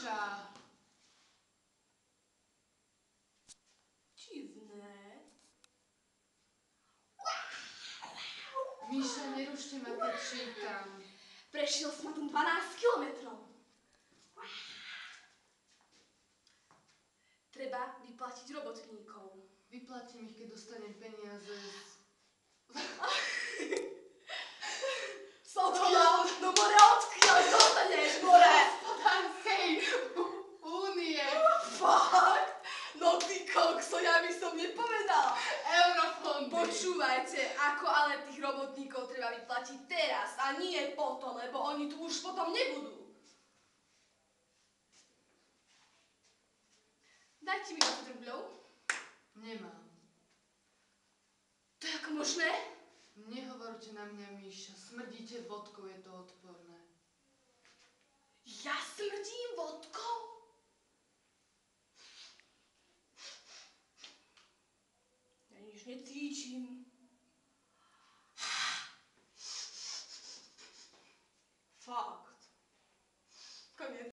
morza. Dziwne. Misza, nie ruszcie mateczki tam. Som tam 12 kilometrov. Treba vyplatiť robotníkov. Vyplatím ich, keď dostanem peniaze som nepovedal. Eurofondy. Počúvajte, ako ale tých robotníkov treba vyplatiť teraz a nie potom, lebo oni tu už potom nebudú. Dajte mi 20 rubľov. Nemám. To je ako možné? Nehovorte na mňa, Míša. Smrdíte vodkou, je to odporné. лишь не.